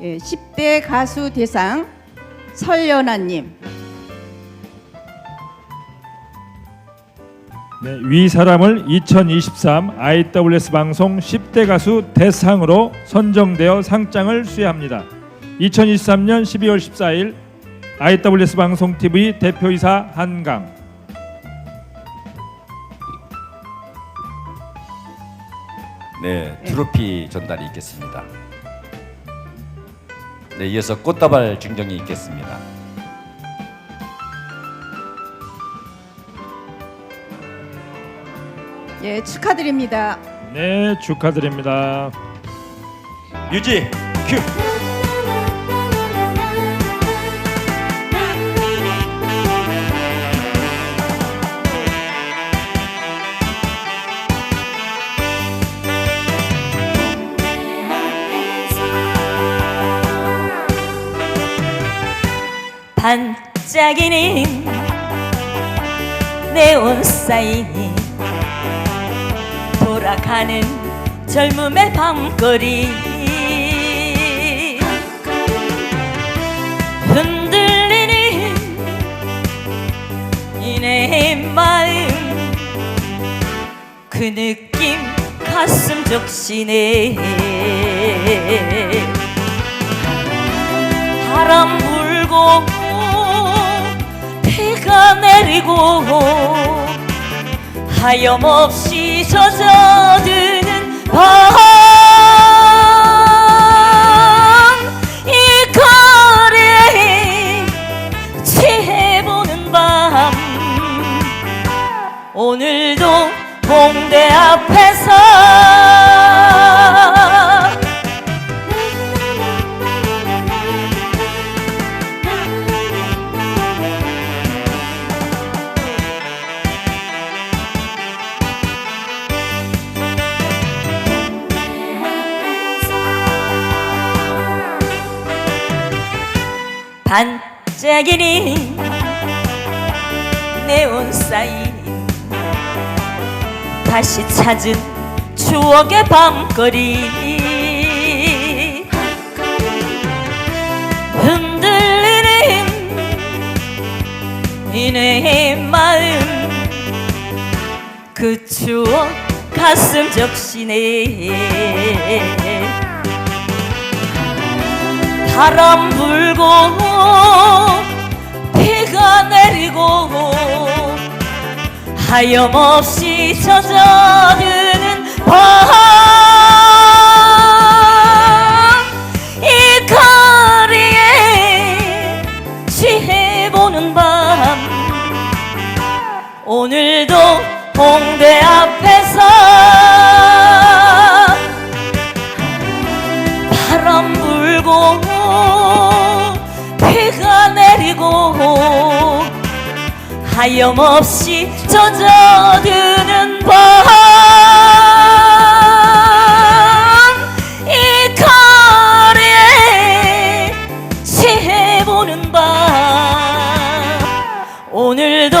10대 가수 대상 설연아님 네, 위 사람을 2023 IWS 방송 10대 가수 대상으로 선정되어 상장을 수여합니다. 2023년 12월 14일 IWS 방송 TV 대표이사 한강 네, 트로피 전달이 있겠습니다. 네, 이어서 꽃다발 증정이 있겠습니다. 예 축하드립니다. 네 축하드립니다. 유지 큐. 반짝이는 네온 사인이 돌아가는 젊음의 밤거리. 흔들리는 이내 마음 그 느낌 가슴 적시네. 바람 불고 내리고 하염없이 젖어드는 밤이 거리에 취해보는 밤. 오늘도 홍대 앞에 반짝이는 네온 사인 다시 찾은 추억의 밤거리 흔들리는 이내 마음 그 추억 가슴 적시네 바람 불고 비가 내리고 하염없이 젖어드는 밤이 거리에 취해보는 밤. 오늘도 홍대 앞에 하염없이 젖어드는 밤이 거리에 취해보는 밤. 오늘도